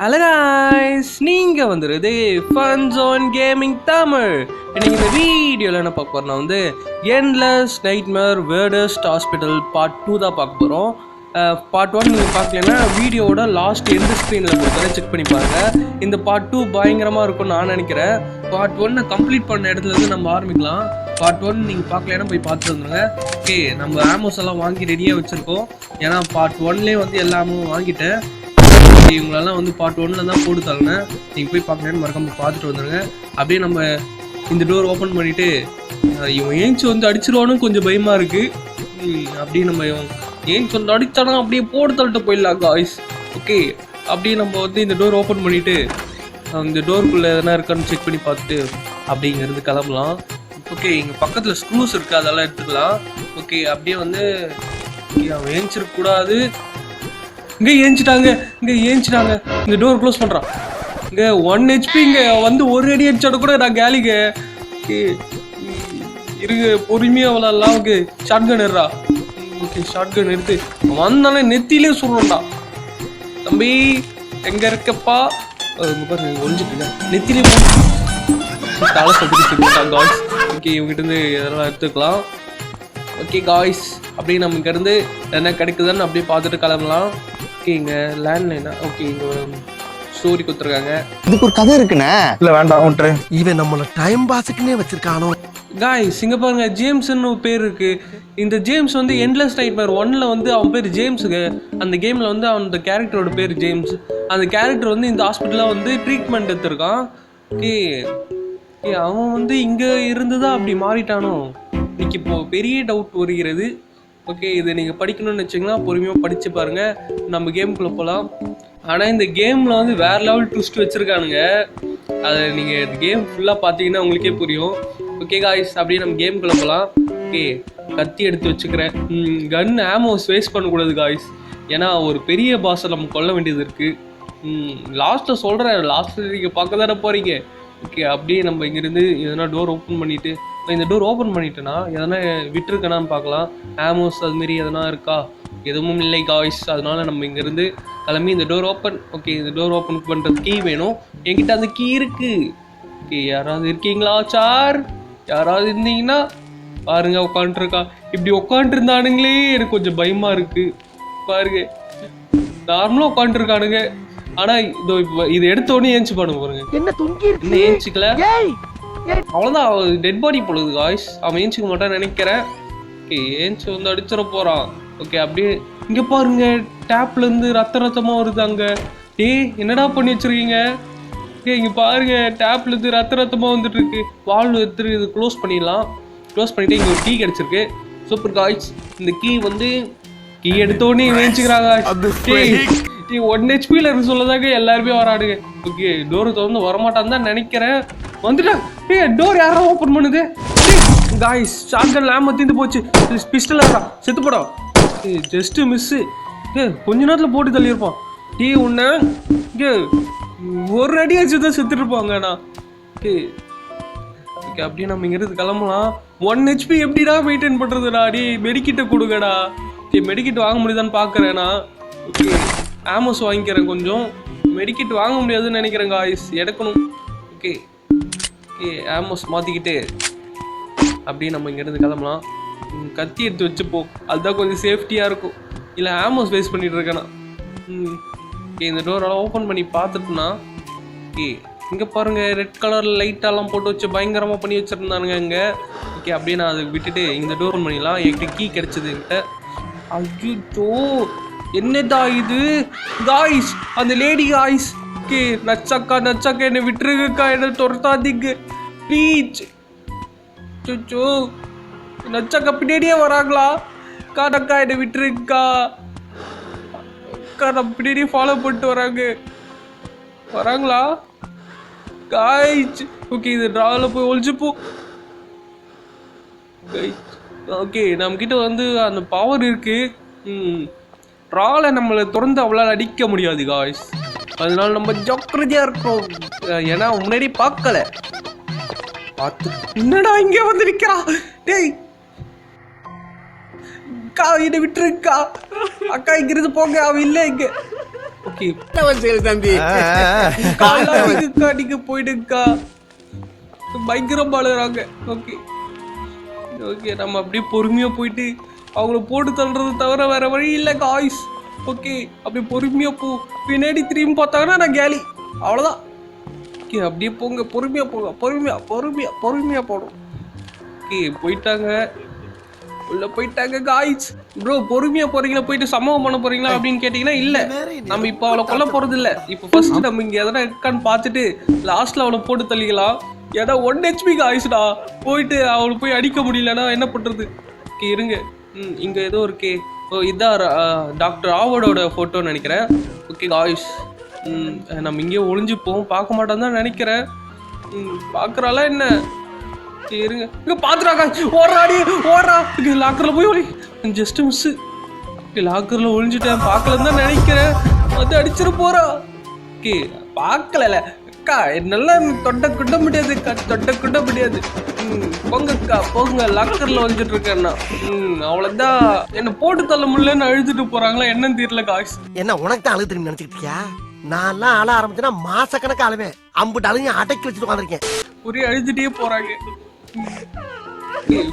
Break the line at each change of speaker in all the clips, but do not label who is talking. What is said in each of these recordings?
Hello guys. நீங்கள் வந்துருது fun zone gaming Tamil இன்னைக்கு இந்த வீடியோவில் என்ன பார்க்க போகிறோம்னா வந்து endless nightmare weirdest hospital part two தான் பார்க்க போகிறோம் பார்ட் ஒன் நீங்கள் பார்க்கலன்னா வீடியோவோட லாஸ்ட் எந்த ஸ்க்ரீனில் கொடுத்தாலும் செக் பண்ணி பாருங்க. இந்த பார்ட் டூ பயங்கரமாக இருக்கும்னு நான் நினைக்கிறேன். பார்ட் ஒன்னை கம்ப்ளீட் பண்ண இடத்துல இருந்து நம்ம ஆரம்பிக்கலாம். பார்ட் ஒன் நீங்கள் பார்க்கலன்னா போய் பார்த்துட்டு வந்துருங்க. ஓகே நம்ம ஆமோஸ் எல்லாம் வாங்கி ரெடியாக வச்சுருக்கோம். ஏன்னா பார்ட் ஒன்லேயே வந்து எல்லாமும் வாங்கிட்டேன். இவங்களெல்லாம் வந்து பார்ட் ஒன்ல தான் போட்டு தரேன் நீங்கள் போய் பார்க்கலன்னு மறக்காம பார்த்துட்டு வந்துருங்க. அப்படியே நம்ம இந்த டோர் ஓப்பன் பண்ணிட்டு இவன் ஏஞ்சி வந்து அடிச்சிருவானு கொஞ்சம் பயமா இருக்கு. அப்படியே நம்ம இவன் ஏஞ்சி வந்து அடித்தானா அப்படியே போட்டு தள்ளிட்டு போயிடலாம் காய்ஸ் ஓகே அப்படியே நம்ம வந்து இந்த டோர் ஓப்பன் பண்ணிட்டு இந்த டோருக்குள்ளே எதனா இருக்கான்னு செக் பண்ணி பார்த்துட்டு அப்படிங்கிறது கிளம்பலாம். ஓகே இங்கே பக்கத்தில் ஸ்க்ரூஸ் இருக்குது அதெல்லாம் எடுத்துக்கலாம். ஓகே அப்படியே வந்து okay, அவன் ஏஞ்சிருக்கக்கூடாது. இங்கே ஏஞ்சிட்டாங்க இங்கே ஏஞ்சிட்டாங்க இந்த டோர் க்ளோஸ் பண்ணுறான் இங்கே ஒன் ஹெச்பி இங்கே வந்து ஒரு அடி அடிச்சாட கூட நான் கேலிக்கு இருங்க பொறுமையாக விளாட்லாம் ஓகே ஷார்ட் கன் எடுறா. ஓகே ஷார்ட் கன் எடுத்து வந்தாலே நெத்திலே சொல்லணும்டா தம்பி எங்கே இருக்கப்பா? அஹ் இங்க பாருங்க ஒளிஞ்சிட்டு நெத்திலே தலை காய்ஸ் ஓகே இவங்ககிட்ட இருந்து எடுத்துக்கலாம். ஓகே காய்ஸ் அப்படியே நம்ம இங்கேருந்து என்ன கிடைக்குதுன்னு அப்படியே பார்த்துட்டு கிளம்பலாம். ஓகே இங்கே லேண்ட்லைனா ஓகே இங்கே ஸ்டோரி கொடுத்துருக்காங்க.
இதுக்கு ஒரு கதை இருக்குண்ணே.
இல்ல வேண்டாம் விட்டுரு
இவன் நம்மள டைம் பாஸுக்குன்னே வச்சிருக்கானோ?
காய்ஸ் இங்கே பாருங்க ஜேம்ஸ்னு ஒரு பேர் இருக்கு. இந்த ஜேம்ஸ் வந்து என்லெஸ் நைட்மேர் ஒன்ல வந்து அவன் பேர் ஜேம்ஸுங்க அந்த கேமில் வந்து அந்த கேரக்டரோட பேர் ஜேம்ஸ் அந்த கேரக்டர் வந்து இந்த ஹாஸ்பிட்டலில் வந்து ட்ரீட்மெண்ட் எடுத்திருக்கான். ஓகே ஓகே அவன் வந்து இங்கே இருந்து தான் அப்படி மாறிட்டானோ? இன்னைக்கு இப்போ பெரிய டவுட் வருகிறது. ஓகே இதை நீங்கள் படிக்கணும்னு வச்சிங்கன்னா பொறுமையாக படித்து பாருங்கள் நம்ம கேமுக்குள்ளே போகலாம் ஆனால் இந்த கேமில் வந்து வேறு லெவல் ட்விஸ்ட் வச்சுருக்கானுங்க. அதை நீங்கள் கேம் ஃபுல்லாக பார்த்தீங்கன்னா உங்களுக்கே புரியும். ஓகே காய்ஸ் அப்படியே நம்ம கேமுக்குள்ளே போகலாம் ஓகே கத்தி எடுத்து வச்சுக்கிறேன். கன் ஆமோஸ் வேஸ்ட் பண்ணக்கூடாது காய்ஸ் ஏன்னா ஒரு பெரிய பாஸை நம்ம கொல்ல வேண்டியது இருக்குது லாஸ்ட்டில் சொல்கிறேன் லாஸ்ட்டில் நீங்கள் பார்க்க தானே போகிறீங்க ஓகே அப்படியே நம்ம இங்கேருந்து எதனா டோர் ஓப்பன் பண்ணிவிட்டு இந்த டோர் ஓப்பன் பண்ணிட்டேன்னா எதனா விட்டுருக்கனான்னு பார்க்கலாம். ஆமோஸ் அதுமாரி எதனா இருக்கா? எதுவும் இல்லை காய்ஸ் அதனால நம்ம இங்கேருந்து கிளம்பி இந்த டோர் ஓப்பன் ஓகே இந்த டோர் ஓப்பன் பண்ணுறது கீ வேணும். என்கிட்ட அந்த கீ இருக்கு. ஓகே யாராவது இருக்கீங்களா சார் யாராவது இருந்தீங்கன்னா பாருங்க உட்காந்துருக்கா இப்படி உட்காந்துருந்தானுங்களே எனக்கு கொஞ்சம் பயமா இருக்கு. பாருங்க. நார்மலாக உட்காந்துருக்கானுங்க ஆனா இதோ இப்போ இது எடுத்த உடனே ஏஞ்சி பாருங்க. பாருங்க
என்ன தொங்கி
இன்னும் ஏஞ்சிக்கல. அவ்வளோதான் டெட் பாடி பொழுது காய்ஸ் அவன் ஏஞ்சிக்க மாட்டான்னு நினைக்கிறேன். ஓகே ஏஞ்சி வந்து அடிச்சிட போறான். ஓகே அப்படியே இங்க பாருங்க டேப்ல இருந்து ரத்த ரத்தமா வருது அங்க. டேய் என்னடா பண்ணி வச்சிருக்கீங்க? டேய் இங்க பாருங்க டேப்ல இருந்து ரத்த ரத்தமா வந்துட்டு இருக்கு வால்வ் எடுத்து இது க்ளோஸ் பண்ணிடலாம். க்ளோஸ் பண்ணிட்டு இங்க ஒரு கீ கிடைச்சிருக்கு. சூப்பர் காய்ஸ் இந்த கீ வந்து கீ எடுத்த உடனே வேஞ்சிக்கிறாங்க ஒன் ஹெச்பியில் இருக்கு சொல்லதாங்க எல்லாருமே வராடுங்க ஓகே டோர் திறந்து வரமாட்டான்னு தான் நினைக்கிறேன். வந்துட்டேன் ஏய் டோர் யாரோ ஓப்பன் பண்ணுது? காய்ஸ் ஷார்ட்கன் லேம் தீந்து போச்சு. பிஸ்டல் செத்து போடும் ஜஸ்ட் மிஸ்ஸு ஏ கொஞ்ச நேரத்தில் போட்டு தள்ளியிருப்பான். டீ உன்ன ஏ ஒரு அடி அடிச்சு தான் செத்துட்டு இருப்பாங்கண்ணா ஓகே ஓகே அப்படியே நம்ம இங்கிருந்து கிளம்பலாம். ஒன் ஹெச்பி எப்படிடா மெயின்டைன் பண்ணுறதுடா அடி மெடிக்கிட்ட கொடுங்கடா. ஓகே மெடிக்கிட் வாங்க முடியுதான்னு பார்க்குறேண்ணா ஓகே ஆமோஸ் வாங்கிக்கிறேன் கொஞ்சம். மெடிக்கிட் வாங்க முடியாதுன்னு நினைக்கிறேன் காய்ஸ் எடுக்கணும். ஓகே ஓகே ஆமோஸ் மாற்றிக்கிட்டு அப்படியே நம்ம இங்கேருந்து கிளம்பலாம். கத்தி எடுத்து வச்சுப்போம் அதுதான் கொஞ்சம் சேஃப்டியாக இருக்கும். இல்லை ஆமோஸ் வேஸ்ட் பண்ணிட்டு இருக்கேனா? ம் ஓகே இந்த டோரெல்லாம் ஓப்பன் பண்ணி பார்த்துட்டுனா ஓகே இங்கே பாருங்கள் ரெட் கலர் லைட்டெல்லாம் போட்டு வச்சு பயங்கரமாக பண்ணி வச்சுருந்தானுங்க இங்கே. ஓகே அப்படியே நான் அதை விட்டுட்டு இந்த டோர் பண்ணிடலாம். என்கிட்ட கீ கிடைச்சது என்கிட்ட. ஐயோ என்னதா இது? காய்ஸ் அந்த லேடி காய்ஸ் ஓகே நச்சக்கா நச்சக்கா என்னை விட்டுருக்கா என்ன துரத்தாதீங்க. ப்ளீச் சுச்சோ நச்சக்கா பின்னாடியே வராங்களா? காடக்கா என்னை விட்டுருக்கா அக்கா நம்ம பின்னாடியே ஃபாலோ பண்ணிட்டு வராங்க. வராங்களா? காய்ச் ஓகே இது ட்ராவில் போய் ஒழிச்சுப்போ ஓகே நம்மக்கிட்ட வந்து அந்த பவர் இருக்குது ம் ட்ராலை நம்மளை திறந்து அவளால் அடிக்க முடியாது காய்ஸ் அதனால நம்ம ஜாக்கிரதையாக இருக்கோம் ஏன்னா முன்னாடி பார்க்கல. பார்த்து என்னடா இங்கே வந்து நிற்கிறா டேய். அக்கா என்னை விட்டுருக்கா? அக்கா இங்கிருந்து போங்க. அவ இல்லை இங்க. ஓகே.
தம்பி.
காலாடிக்குக்கா நீங்க போயிடுங்கக்கா பயங்கரம் பாடுறாங்க ஓகே. ஓகே நம்ம அப்படியே பொறுமையா போயிட்டு அவங்கள போட்டு தள்ளுறது தவிர வேற வழி இல்லை காய்ஸ் ஓகே அப்படியே பொறுமையா போ. பின்னாடி திரும்பி பார்த்தாங்கன்னா நான் கேலி. அவ்வளோதான் ஓகே அப்படியே போங்க. பொறுமையா போங்க. பொறுமையா பொறுமையா பொறுமையா போடும் ஓகே போயிட்டாங்க. உள்ள போயிட்டாங்க காய்ஸ் ப்ரோ பொறுமையா போறீங்களா? போயிட்டு சம்பவம் பண்ண போறீங்களா அப்படின்னு கேட்டீங்கன்னா இல்ல. நம்ம இப்போ அவளை கொல்ல போறது இல்ல இப்போ ஃபர்ஸ்ட் நம்ம இங்க எதனா இருக்கான்னு பார்த்துட்டு லாஸ்ட்ல அவளை போட்டு தள்ளிக்கலாம். ஏன்னா ஒன் ஹெச்பி காய்ஸ்டா போயிட்டு அவளை போய் அடிக்க முடியலன்னா என்ன பண்றது? ஓகே இருங்க. இங்கே ஏதோ இருக்கே. ஓ இதான் டாக்டர் ஆவோடோட ஃபோட்டோன்னு நினைக்கிறேன். ஓகே ஆயுஷ் நம்ம இங்கேயே ஒளிஞ்சுப்போம். பார்க்க மாட்டோம் தான் நினைக்கிறேன். ம் பார்க்குறாளா என்ன? இருங்க. இங்கே பாத்துறாங்க ஓடுறாடி ஓடுறா லாக்கரில் போய் ஒளி. ஜஸ்ட் மிஸ்ஸு லாக்கரில் ஒளிஞ்சிட்டேன். பார்க்கலன்னு தான் நினைக்கிறேன். வந்து அடிச்சிட போகிறா ஓகே பார்க்கல அக்கா என்னெல்லாம் தொண்டை குட்ட முடியாது அக்கா. குட்ட முடியாது. போங்கக்கா போங்க. லாக்கர்ல ஒளிஞ்சிட்டு இருக்கேன்னா ம் அவ்வளவுதான். என்ன போட்டு தள்ள முடியலன்னு அழுதுட்டு போறாங்களா? என்னன்னு தெரியல காய்ஸ்
என்ன உனக்கு தான் அழுகு தெரியும் நினைச்சிட்டு இருக்கியா? நான்லாம் அழ ஆரம்பிச்சேன்னா மாசக்கணக்கு அழுவேன். அம்புட்டு அழுகையும் அடக்கி வச்சுட்டு உட்காந்துருக்கேன்.
ஒரே அழுதுட்டே போறாங்க.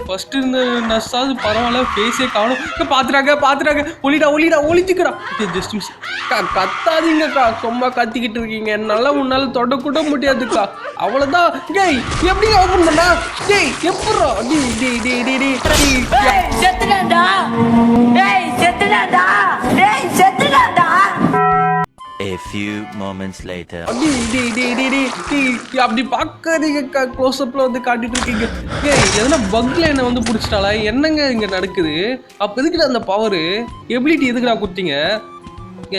ஃபர்ஸ்ட் இருந்த நர்ஸாவது பரவாயில்ல ஃபேஸே காணும் இங்க பாத்துறாங்க பாத்துறாங்க ஒளிடா ஒளிடா ஒளிச்சுக்கடா ஜஸ்ட் மிஸ் கத்தாதீங்கக்கா. சும்மா கத்திக்கிட்டு இருக்கீங்க. என்னால உன்னால தொடக்கூட முடியாதுக்கா. அவ்வளவுதான். டேய் எப்படி ஓபன் பண்ணா? டேய் எப்பறா டேய் டேய் டேய் டேய் டேய்
ஏய் செத்துடா டேய் செத்துடா ஏய்
A few moments later.
அப்படி டேய் டேய் டேய் டேய் டேய் அப்படி பார்க்காதீங்க க்ளோஸ் அப்ல வந்து காட்டிட்டு இருக்கீங்க ஏய் எதனா பக்ல என்ன வந்து பிடிச்சிட்டாளா? என்னங்க இங்க நடக்குது? அப்ப எதுக்குடா அந்த பவர் எபிலிட்டி எதுக்குடா குத்திங்க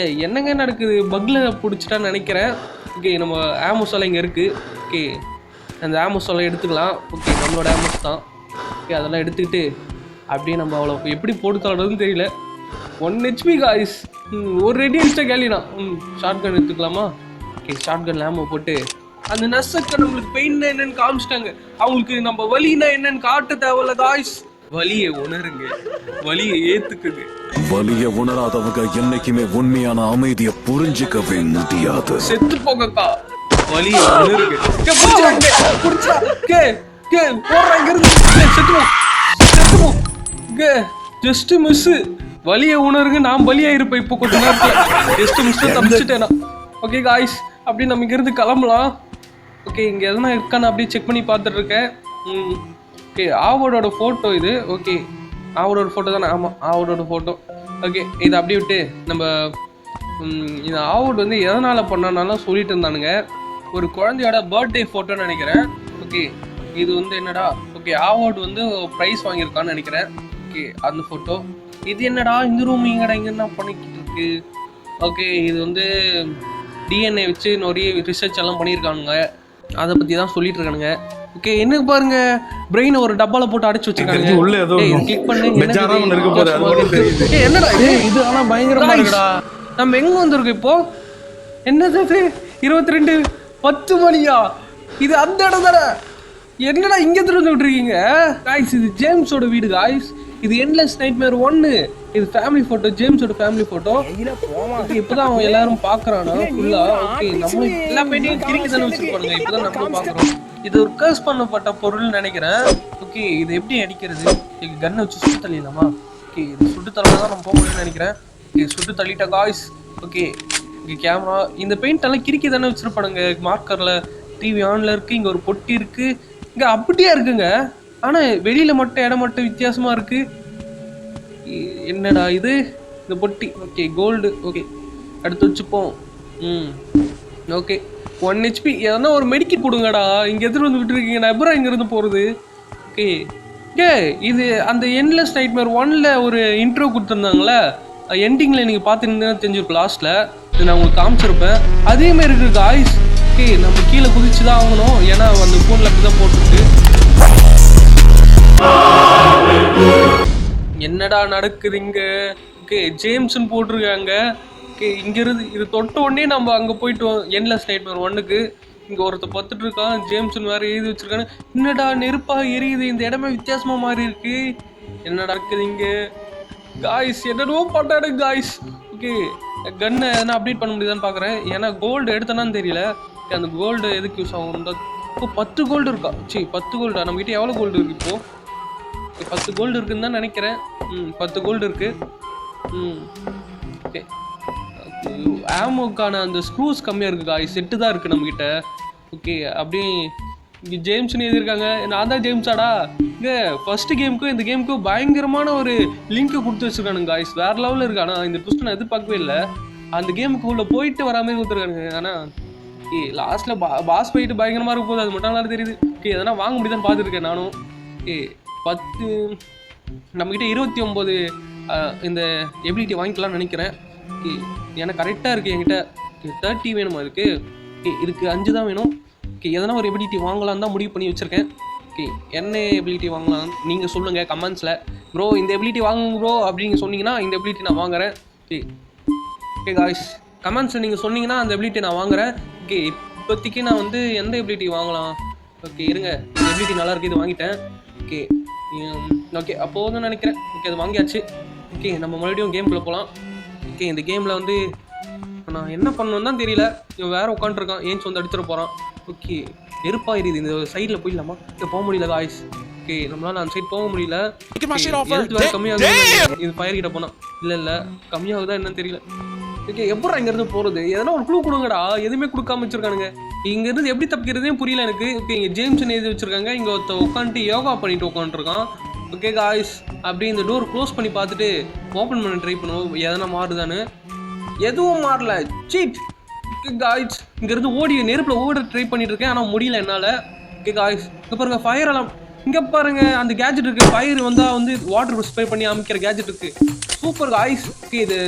ஏய் என்னங்க நடக்குது? பக்ல பிடிச்சிட்டான்னு நினைக்கிறேன். ஓகே நம்ம ஆமோஸால இங்க இருக்கு. ஓகே அந்த ஆமோஸால எடுத்துக்கலாம். ஓகே நம்மளோட ஆமோஸ் தான். ஓகே அதெல்லாம் எடுத்துக்கிட்டு அப்படியே நம்ம அவ்வளோ எப்படி போட்டு தள்ளுறதுன்னு தெரியல. ஒன் ஹெச்பி காய்ஸ் ஒரு ரெடி அடிச்சா கேலினா ம் ஷார்ட் கன் எடுத்துக்கலாமா? ஓகே ஷார்ட் கன் லேம போட்டு அந்த நர்ஸுக்கு நம்மளுக்கு பெயின் என்னன்னு காமிச்சிட்டாங்க. அவங்களுக்கு நம்ம வலினா என்னன்னு காட்ட தேவையில்ல காய்ஸ் வலியை உணருங்க. வலியை ஏத்துக்குங்க.
வலிய உணராதவங்க என்னைக்குமே உண்மையான அமைதிய புரிஞ்சுக்கவே முடியாது.
செத்து போங்கக்கா. வலியை உணருங்க. கே. கே, கே, போடுறா இங்கிருந்து. கே, செத்து போ. வலியை உணருங்க நான் பலியா இருப்பேன் இப்போ கொஞ்ச நேரத்துல. ஜஸ்ட் மிஸ் தப்பிச்சிட்டேனா. ஓகே காய்ஸ் அப்படி நம்ம இங்கிருந்து கிளம்பலாம். ஓகே இங்க எதனா இருக்கான்னு அப்படியே செக் பண்ணி பார்த்துட்டு இருக்கேன். ம் ஓகே ஆவோடோட ஃபோட்டோ இது. ஓகே ஆவோடோட ஃபோட்டோ தானே? ஆமாம் ஆவோடோட ஃபோட்டோ ஓகே இதை அப்படியே விட்டு நம்ம இந்த ஆவோட் வந்து எதனால் பண்ணனாலும் சொல்லிட்டு இருந்தானுங்க. ஒரு குழந்தையோட பர்த்டே ஃபோட்டோன்னு நினைக்கிறேன். ஓகே இது வந்து என்னடா? ஓகே ஆவோட் வந்து ப்ரைஸ் வாங்கியிருக்கான்னு நினைக்கிறேன். ஓகே அந்த ஃபோட்டோ இது என்னடா இந்த ரூம் இங்கடா இங்க என்ன பண்ணிக்கிட்டு இருக்கு. ஓகே இது வந்து டிஎன்ஏ வச்சு நிறைய ரிசர்ச் எல்லாம் பண்ணியிருக்கானுங்க. அதை பற்றி தான் சொல்லிட்டு இருக்கானுங்க. ஓகே என்ன பாருங்க? பிரெயின் ஒரு டப்பால போட்டு அடைச்சு வச்சிருக்காங்க
உள்ள ஏதோ
click பண்ணு என்னடா இது?
இது ஆனா பயங்கரமா இருக்குடா.
நம்ம எங்க வந்திருக்கோம் இப்போ? என்னது இருபத்தி ரெண்டு பத்து மணியா? இது அந்த இடம் தானே? என்னடா இங்க திறந்து விட்டுருக்கீங்க? காய்ஸ் இது ஜேம்ஸோட வீடு காய்ஸ் இது என்லெஸ் நைட்மேர் ஒன்னு இது ஃபேமிலி போட்டோ ஜேம்ஸோட ஃபேமிலி போட்டோ இப்பதான் அவன் எல்லாரும் பாக்குறானா ஃபுல்லா ஓகே நம்ம எல்லா பேட்டையும் கிரிக்கி தானே வச்சிருப்பானுங்க இப்பதான் நம்ம பாக்குறோம் இது ஒரு கர்ஸ் பண்ணப்பட்ட பொருள்னு நினைக்கிறேன். ஓகே இது எப்படி அடிக்கிறது? கன்னை வச்சு சுட்டு தள்ளிடலாமா? ஓகே இது சுட்டு தள்ளதான் தான் நம்ம போக முடியும்னு நினைக்கிறேன். ஓகே சுட்டு தள்ளிட்ட காய்ஸ் ஓகே இங்கே கேமரா இந்த பெயிண்ட் எல்லாம் கிறுக்கி தானே வச்சிருப்பானுங்க மார்க்கர்ல டிவி ஆன்ல இருக்கு இங்க ஒரு பொட்டி இருக்கு. இங்க அப்படியே இருக்குங்க. ஆனால் வெளியில் மட்டும் இடம் மட்டும் வித்தியாசமாக இருக்கு. என்னடா இது? இந்த பொட்டி. Okay gold. ஓகே. அடுத்து வச்சுப்போம். ம். ஓகே. ஒன் ஹெச்பி எதனா ஒரு மெடிக்கல் கொடுங்கடா. இங்கே எதிர் வந்து விட்டுருக்கீங்க? நான் எப்பறம் இங்கேருந்து போகிறது ஓகே. ஏ இது அந்த என்லெஸ் நைட் மேர் ஒன்ல ஒரு இன்ட்ரோ கொடுத்துருந்தாங்களே எண்டிங்கில் நீங்கள் பார்த்துருந்தீங்கன்னா தெரிஞ்சிருக்கும். லாஸ்ட்டில் இது நான் உங்களுக்கு காமிச்சிருப்பேன். அதேமாரி இருக்குது இருக்கு காய்ஸ் ஓகே நம்ம கீழே குதிச்சு தான் ஆகணும். ஏன்னா அந்த ஃபோனில் அப்படி தான் போட்டிருக்கு. என்னடா நடக்குது இங்கே ஓகே ஜேம்ஸ்னு போட்டிருக்காங்க. ஓகே இங்கிருந்து இது தொட்ட உடனே நம்ம அங்கே போயிட்டு என்லெஸ் நைட்மேர் ஒன்றுக்கு இங்கே ஒருத்தர் பத்துட்டு இருக்கான் ஜேம்ஸ்னு வேற எழுதி வச்சிருக்கானு. என்னடா நெருப்பாக எரியுது இந்த இடமே வித்தியாசமாக மாறி இருக்கு. என்ன நடக்குது இங்கே காய்ஸ் என்னடோ பண்ணாடு காய்ஸ் ஓகே கன்னை எதனா அப்டேட் பண்ண முடியுதான்னு பார்க்குறேன் ஏன்னா கோல்டு எடுத்தேனான்னு தெரியல. அந்த கோல்டு எதுக்கு யூஸ் ஆகும்? இப்போ பத்து கோல்டு இருக்கா? சரி பத்து கோல்டா நம்மக்கிட்ட எவ்வளோ கோல்டு இருக்கு இப்போது பத்து கோல்டு இருக்குன்னு தான் நினைக்கிறேன். ம் பத்து கோல்டு இருக்குது ம் ஓகே ஆமோக்கான அந்த ஸ்க்ரூஸ் கம்மியாக இருக்குது காய் செட்டு தான் இருக்குது நம்மக்கிட்ட ஓகே அப்படியே இங்கே ஜேம்ஸ்னு எழுதியிருக்காங்க. நான் தான் ஜேம்ஸாடா இங்கே ஃபஸ்ட்டு கேமுக்கும் இந்த கேமுக்கும் பயங்கரமான ஒரு லிங்க்கை கொடுத்து வச்சிருக்கானுங்க காய்ஸ் வேறு லெவலில் இருக்கு ஆனால் இந்த ட்விஸ்ட் நான் எதிர்பார்க்கவே இல்லை. அந்த கேமுக்கு உள்ளே போயிட்டு வராமல் கொடுத்துருக்கானுங்க. ஆனால் ஓகே லாஸ்ட்டில் பா பாஸ் போயிட்டு பயங்கரமாக இருக்க போகுது அது மட்டும் நல்லா தெரியுது. ஓகே எதனா வாங்க முடியுதான்னு பார்த்துருக்கேன் நானும். ஓகே பத்து நம்மக்கிட்ட இருபத்தி ஒம்பது இந்த எபிலிட்டி வாங்கிக்கலாம்னு நினைக்கிறேன். எனக்கு கரெக்டாக இருக்குது என்கிட்ட. தேர்ட்டி வேணுமா அதுக்கு? ஓகே இதுக்கு அஞ்சு தான் வேணும். ஓகே எதனா ஒரு எபிலிட்டி வாங்கலாம் தான் முடிவு பண்ணி வச்சுருக்கேன். ஓகே என்ன எபிலிட்டி வாங்கலாம்? நீங்கள் சொல்லுங்கள் கமெண்ட்ஸில் ப்ரோ இந்த எபிலிட்டி வாங்குங்க ப்ரோ அப்படின்னு சொன்னீங்கன்னா இந்த எபிலிட்டி நான் வாங்குறேன். ஓகே ஓகே காய்ஸ் கமெண்ட்ஸில் நீங்கள் சொன்னீங்கன்னா அந்த எபிலிட்டி நான் வாங்குறேன். ஓகே இப்போதைக்கு நான் வந்து எந்த எபிலிட்டி வாங்கலாம்? ஓகே இருங்க. இந்த எபிலிட்டி நல்லா இருக்குது இது வாங்கிட்டேன். ஓகே ஓகே அப்போதும் நினைக்கிறேன் ஓகே அது வாங்கியாச்சு. ஓகே நம்ம மறுபடியும் கேம்குள்ளே போகலாம் ஓகே இந்த கேமில் வந்து நான் என்ன பண்ணணும்னு தான் தெரியல. இவன் வேற உட்காந்துருக்கான் ஏன்ச்சு வந்து அடிச்சிட போகிறான் ஓகே நெருப்பாக எரியுது இந்த சைடில் போயிடலாமா? இங்கே போக முடியல காய்ஸ் ஓகே நம்மளால அந்த சைடு போக முடியல. இது ஃபயர் கிட்ட போனா. இல்லை இல்லை கம்மியாகுதா என்னன்னு தெரியல. ஓகே எப்படா இங்கேருந்து போகிறது எதனா ஒரு க்ளூ கொடுங்கடா. எதுவுமே கொடுக்காம வச்சிருக்கானுங்க. இங்கேருந்து எப்படி தப்பிக்கிறதே புரியல எனக்கு. ஓகே இங்கே ஜேம்ஸ் எழுதி வச்சுருக்காங்க. இங்கே ஒருத்த உட்காந்துட்டு யோகா பண்ணிட்டு உட்காந்துருக்கான் ஓகே காய்ஸ் அப்படி இந்த டோர் க்ளோஸ் பண்ணி பார்த்துட்டு ஓப்பன் பண்ண ட்ரை பண்ணுவோம் எதனா மாறுதான்னு. எதுவும் மாறல. சீட் காய்ஸ் இங்கேருந்து ஓடி நெருப்பில் ஓட ட்ரை பண்ணிட்டு இருக்கேன். ஆனால் முடியல என்னால். ஓகே காய்ஸ் இங்கே பாருங்க ஃபயர் அலாம் இங்கே பாருங்க அந்த கேஜெட் இருக்குது ஃபயர் வந்தால் வந்து வாட்டர் ஸ்ப்ரே பண்ணி அமைக்கிற கேஜெட் இருக்குது சூப்பர் காய்ஸ் ஓகே இது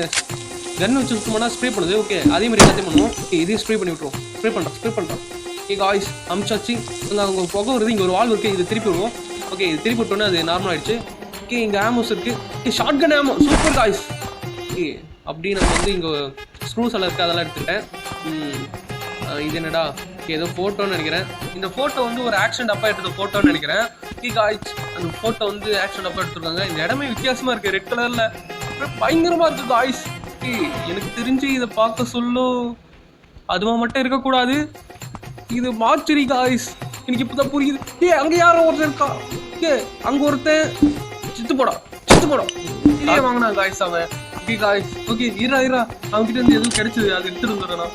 கன் வச்சு சும்மா ஸ்ப்ரே பண்ணுது. ஓகே அதே மாதிரி எல்லாத்தையும் பண்ணுவோம். ஓகே இதையும் ஸ்ப்ரே பண்ணி விட்ருவோம் ஸ்ப்ரே பண்ணுறோம் ஸ்ப்ரே பண்ணுறோம் ஓகே காய்ஸ் அமிச்சாச்சு அங்கே அங்கே புகை வருது இங்கே ஒரு வால் இருக்கு இது திருப்பி விடுவோம். ஓகே இது திருப்பி விட்டோன்னே அது நார்மல் ஆயிடுச்சு. ஓகே இங்கே ஆமோஸ் இருக்கு. Okay short gun ammo super guys okay அப்படி நம்ம வந்து இங்கே ஸ்க்ரூஸ் எல்லாம் இருக்குது அதெல்லாம் எடுத்துக்கிட்டேன். இது என்னடா? Okay, ஏதோ ஃபோட்டோன்னு நினைக்கிறேன். இந்த ஃபோட்டோ வந்து ஒரு ஆக்ஷன் அப்பா எடுத்த ஃபோட்டோன்னு நினைக்கிறேன். ஓகே காய்ஸ் அந்த ஃபோட்டோ வந்து ஆக்ஷன் அப்பா எடுத்துருக்காங்க. இந்த இடமே வித்தியாசமாக இருக்குது ரெட் கலரில் பயங்கரமாக இருக்குது காய்ஸ் ஓகே எனக்கு தெரிஞ்சு இதை பார்க்க சொல்லும் அதுவா மட்டும் இருக்கக்கூடாது. இது மாச்சுரி காய்ஸ் எனக்கு இப்பதான் புரியுது. ஏ அங்க யாரோ ஒருத்தன் இருக்கா? ஏ அங்க ஒருத்தன். சித்து போடா சித்து போடா. இதே வாங்கினா காய்ஸ் அவன். ஓகே காய்ஸ் ஓகே இரா இரா அவன்கிட்ட இருந்து எதுவும் கிடைச்சது? அது எடுத்துட்டு வந்துடுறா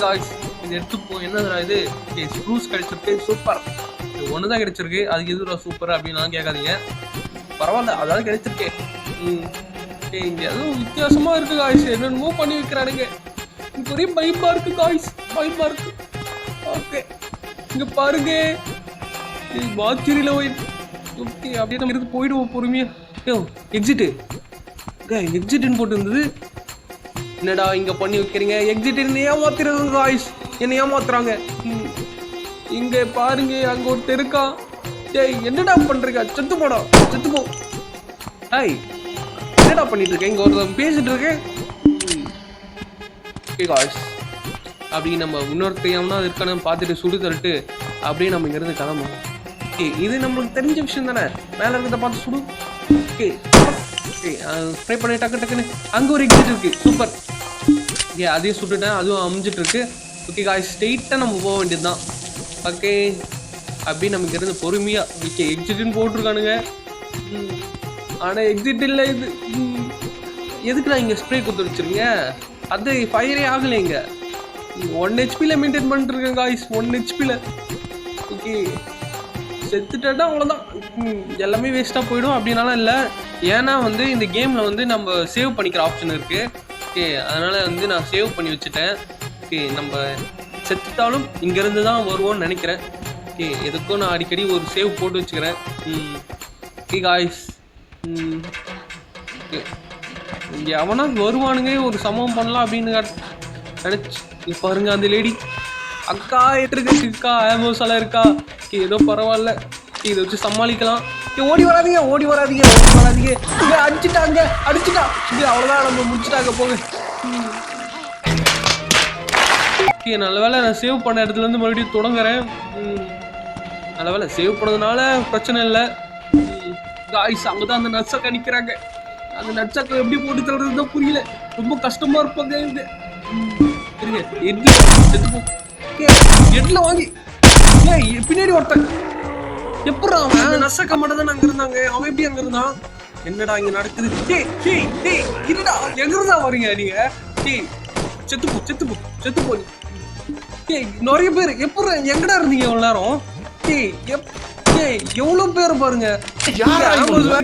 காய்ஸ் இது எடுத்துப்போ என்னதுடா இது? ஓகே ஸ்க்ரூஸ் கிடைச்சிருக்கு. சூப்பர் இது ஒன்று தான் கிடைச்சிருக்கு. அதுக்கு எதுடா சூப்பர் அப்படின்லாம் கேட்காதீங்க. பரவாயில்ல அதாவது கிடைச்சிருக்கே. ம். ஏய் இங்க எதுவும் வித்தியாசமா இருக்கு காய்ஸ் என்னென்னமோ பண்ணி வைக்கிறானுங்க. எனக்கு ஒரே பயமா இருக்கு காய்ஸ் பயமா இருக்கு. ஓகே இங்க பாருங்க. வாச்சிரியில போய் ஓகே அப்படியே நம்ம இருந்து போயிடுவோம் பொறுமையா. யோ எக்ஸிட்டு எக்ஸிட்னு போட்டு இருந்தது என்னடா இங்க பண்ணி வைக்கிறீங்க? எக்ஸிட் ஏமாத்துறது காய்ஸ் என்ன ஏமாத்துறாங்க. ம். இங்க பாருங்க அங்க ஒருத்தர் இருக்கான் டேய் என்னடா பண்றீங்க? செத்து போடா செத்து போ. ஹாய் என்னடா பண்ணிட்டு இருக்கேன் இங்க ஒருத்தர் பேசிட்டு இருக்கேன் ஓகே அப்படி நம்ம இன்னொருத்தர் அது இருக்கானு பார்த்துட்டு சுடு தள்ளிட்டு அப்படியே நம்ம இங்கிருந்து கிளம்பும் ஓகே இது நம்மளுக்கு தெரிஞ்ச விஷயம் தானே? மேலே இருக்கிறத பார்த்து சுடு. ஓகே ஓகே ஸ்ப்ரே பண்ணி டக்கு டக்குன்னு அங்கே ஒரு எக்ஸிட் இருக்கு. சூப்பர் ஓகே அதையும் சுட்டுட்டேன். அதுவும் அமைஞ்சிட்டு இருக்கு ஓகே காய் ஸ்ட்ரெயிட்டாக நம்ம போக வேண்டியது தான். ஓகே அப்படியே நமக்கு இருந்து பொறுமையாக ஓகே எக்ஸிட்னு போட்டிருக்கானுங்க. ஆனால் எக்ஸிட் இல்லை இது. எதுக்கு நான் இங்கே ஸ்ப்ரே கொடுத்து வச்சிருங்க அது ஃபயரே ஆகலைங்க ஒன் ஹெச்பியில் மெயின்டைன் பண்ணிட்டுருக்கேன் காய்ஸ் ஒன் ஹெச்பியில் ஓகே செத்துட்டா அவ்வளோதான் எல்லாமே வேஸ்ட்டாக போயிடும். அப்படின்னாலாம் இல்லை. ஏன்னா வந்து இந்த கேமில் வந்து நம்ம சேவ் பண்ணிக்கிற ஆப்ஷன் இருக்குது ஓகே அதனால் வந்து நான் சேவ் பண்ணி வச்சுட்டேன். ஓகே நம்ம செத்துட்டாலும் இங்கேருந்து தான் வருவோம்னு நினைக்கிறேன். ஓகே எதுக்கும் நான் அடிக்கடி ஒரு சேவ் போட்டு வச்சுக்கிறேன். ம். ஓகே காய்ஸ் எவனா வருவானுங்க ஒரு சம்பவம் பண்ணலாம் அப்படின்னு நினச்சி பாருங்க அந்த லேடி அக்கா எட்டுருக்கு இருக்கா ஆமோஸ் இருக்கா? ஏதோ பரவாயில்ல. இதை வச்சு சமாளிக்கலாம். ஓடி வராதீங்க ஓடி வராதீங்க ஓடி வராதீங்க. இங்க அடிச்சுட்டாங்க அடிச்சுட்டா. இது அவ்வளோதான் நம்ம முடிச்சுட்டாங்க போங்க. ஓகே நல்ல வேளை நான் சேவ் பண்ண இடத்துல இருந்து மறுபடியும் தொடங்குறேன். நல்ல வேலை சேவ் பண்ணதுனால பிரச்சனை இல்லை. காய்ஸ் அங்கே தான் அந்த நட்சக்கா நிக்கிறாங்க. அந்த நட்சக்கை எப்படி போட்டு தள்ளுறது தான் புரியல. ரொம்ப கஷ்டமா இருப்பாங்க இது ம், இருங்க எட்ல எட்ல வாங்கி. ஏய் பின்னாடி ஒருத்தன். எப்படா அவன்? நசக்க மட்டும் தான் அங்க இருந்தாங்க. அவன் எப்படி அங்க இருந்தான்? என்னடா இங்க நடக்குது? டேய் டேய் டேய் இருடா. எங்க இருந்தா வரீங்க நீங்க? டேய் செத்து போ செத்து போ செத்து போ நீ. டேய் நிறைய பேர். எப்படா எங்கடா இருந்தீங்க இவ்வளவு நேரம்? டேய் எப் எவ்வளவு பேர் பாருங்க.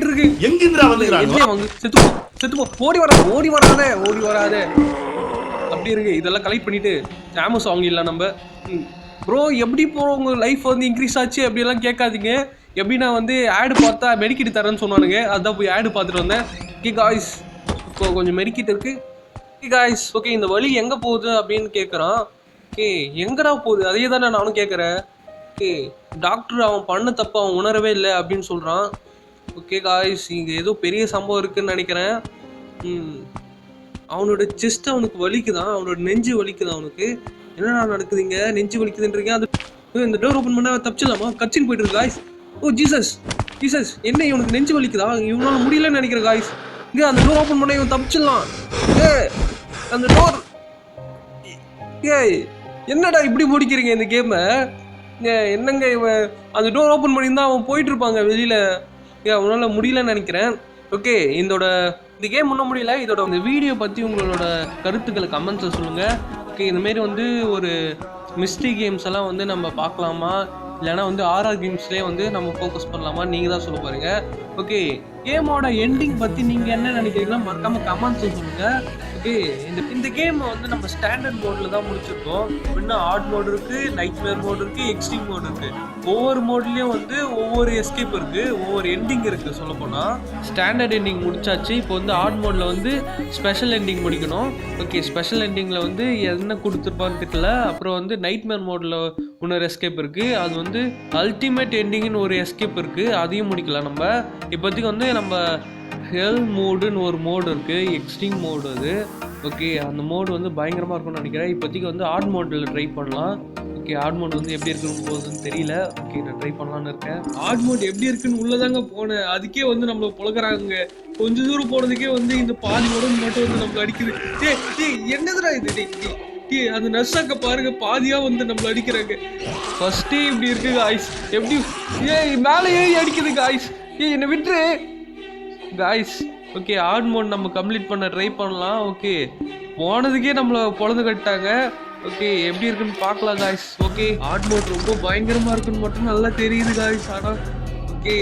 இருக்கு
எங்கிருந்தா
என்ன வாங்கு செத்து செத்து ஓடி வராத ஓடி வராதே ஓடி வராதே. அப்படி இருக்கு. இதெல்லாம் கலெக்ட் பண்ணிட்டு ஆமஸ் வாங்கிடலாம் நம்ம. ப்ரோ எப்படி ப்ரோ உங்க லைஃப் வந்து இன்க்ரீஸ் ஆச்சு? அப்படியெல்லாம் கேட்காதீங்க. எப்படி நான் வந்து ஆடு பார்த்தா மெடிக்கிட் தரேன்னு சொன்னானுங்க. அதான் போய் ஆடு பார்த்துட்டு வந்தேன். ஓகே காய்ஸ் இப்போ கொஞ்சம் மெடிக்கிட் இருக்கு. ஓகே காய்ஸ் ஓகே இந்த வழி எங்கே போகுது அப்படின்னு கேட்குறான் ஓகே எங்கடா போகுது? அதே தானே நானும் கேட்குறேன் ஓகே டாக்டர் அவன் பண்ண தப்பு அவன் உணரவே இல்லை அப்படின்னு சொல்கிறான் ஓகே காய்ஸ் இங்கே ஏதோ பெரிய சம்பவம் இருக்குன்னு நினைக்கிறேன். ம் அவனோட செஸ்ட் அவனுக்கு வலிக்குதான் அவனோட நெஞ்சு வலிக்குதான் அவனுக்கு. என்னடா நடக்குதுங்க நெஞ்சு வலிக்குதுன்றீங்க அது இந்த டோர் ஓப்பன் பண்ண தப்பிச்சிடலாமா? கச்சின்னு போயிட்டு இருக்கு காய்ஸ் ஓ ஜீசஸ் ஜீசஸ் என்ன இவனுக்கு நெஞ்சு வலிக்குதா? இவனால முடியலன்னு நினைக்கிறேன் காய்ஸ் இங்க அந்த டோர் ஓப்பன் பண்ண இவன் தப்பிச்சிடலாம். ஏ அந்த டோர் ஏய் என்னடா இப்படி முடிக்கிறீங்க இந்த கேமை என்னங்க இவன் அந்த டோர் ஓப்பன் பண்ணியிருந்தா அவன் போயிட்டு இருப்பாங்க வெளியில அவனால முடியலன்னு நினைக்கிறேன். ஓகே இதோட இந்த கேம் ஒன்றும் முடியல. இதோட இந்த வீடியோ பற்றி உங்களோட கருத்துக்களை கமெண்ட்ஸை சொல்லுங்கள் ஓகே இந்த வந்து ஒரு மிஸ்ட்ரி கேம்ஸ் எல்லாம் வந்து நம்ம பார்க்கலாமா? இல்லைனா வந்து ஆர்ஆர் கேம்ஸ்லேயே வந்து நம்ம ஃபோக்கஸ் பண்ணலாமா? நீங்கள் தான் சொல்ல பாருங்கள் ஓகே கேமோட எண்டிங் பற்றி நீங்கள் என்ன நினைக்கிறீங்களோ மறக்காமல் கமெண்ட்ஸில் சொல்லுங்கள் ஓகே இந்த இந்த கேமை வந்து நம்ம ஸ்டாண்டர்ட் மோட்ல தான் முடிச்சிருக்கோம். இன்னும் ஆட் மோட் இருக்குது நைட் மோட் மோடு இருக்குது எக்ஸ்ட்ரீம் மோட் இருக்குது ஒவ்வொரு மோட்லேயும் வந்து ஒவ்வொரு எஸ்கேப் இருக்குது ஒவ்வொரு எண்டிங் இருக்குது சொல்ல போனா ஸ்டாண்டர்ட் எண்டிங் முடிச்சாச்சு. இப்போ வந்து ஆட் மோடில் வந்து ஸ்பெஷல் எண்டிங் முடிக்கணும். ஓகே ஸ்பெஷல் எண்டிங்கில் வந்து என்ன கொடுத்துருப்பான்னு தெரியல. அப்புறம் வந்து நைட் மேர் மோடில் இன்னொரு எஸ்கேப் இருக்குது அது வந்து அல்டிமேட் எண்டிங்னு ஒரு எஸ்கேப் இருக்குது அதையும் முடிக்கலாம் நம்ம. இப்போதைக்கு வந்து நம்ம ஹெல் மோடுன்னு ஒரு மோடு இருக்குது எக்ஸ்ட்ரீம் மோடு அது. ஓகே அந்த மோடு வந்து பயங்கரமாக இருக்கும்னு நினைக்கிறேன். இப்போதைக்கு வந்து ஆட் மோடில் ட்ரை பண்ணலாம். ஓகே ஆட் மோட் வந்து எப்படி இருக்குன்னு போகுதுன்னு தெரியல. ஓகே நான் ட்ரை பண்ணலான்னு இருக்கேன். ஆட் மோட் எப்படி இருக்குன்னு உள்ளதாங்க போனேன். அதுக்கே வந்து நம்மள புழக்கிறாங்க கொஞ்ச தூரம் போனதுக்கே வந்து இந்த பாதி உடம்பு மட்டும் வந்து நம்மள அடிக்குது. டே டே என்னதுடா இது? டே டே அது அந்த நர்ஸாக்க பாருங்க. பாதியா வந்து நம்மள அடிக்கிறாங்க. ஃபர்ஸ்டே இப்படி இருக்கு காய்ஸ் எப்படி ஏய் மேலே ஏறி அடிக்குது காய்ஸ் ஏய் என்னை விட்டுரு. காய்ஸ் ஓகே ஆட் மோட் நம்ம கம்ப்ளீட் பண்ண ட்ரை பண்ணலாம் ஓகே போனதுக்கே நம்மளை பொழுது கட்டாங்க. ஓகே எப்படி இருக்குன்னு பார்க்கலாம் காய்ஸ் ஓகே ஆட் மோட் ரொம்ப பயங்கரமாக இருக்குன்னு மட்டும் நல்லா தெரியுது காய்ஸ் ஆனால் ஓகே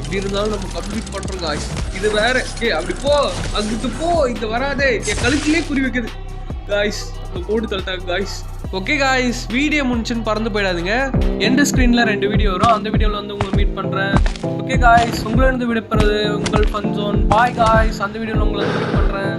எப்படி இருந்தாலும் நம்ம கம்ப்ளீட் பண்ணுறோம் காய்ஸ் இது வேற ஏ அப்படி போ அங்கிட்டு போ இங்க வராதே. என் கழுத்துலேயே குறி வைக்குது. காய்ஸ் கூட்டு தள்ளிட்டாங்க காய்ஸ் ஓகே காய்ஸ் வீடியோ முடிச்சுன்னு பறந்து போயிடாதீங்க. எந்த ஸ்க்ரீனில் ரெண்டு வீடியோ வரும். அந்த வீடியோவில் வந்து உங்களை மீட் பண்ணுறேன் ஓகே காய்ஸ் உங்களிருந்து விடுப்புறது உங்கள் ஃபன் ஜோன் பாய் காய்ஸ் அந்த வீடியோவில் உங்களை மீட் பண்ணுறேன்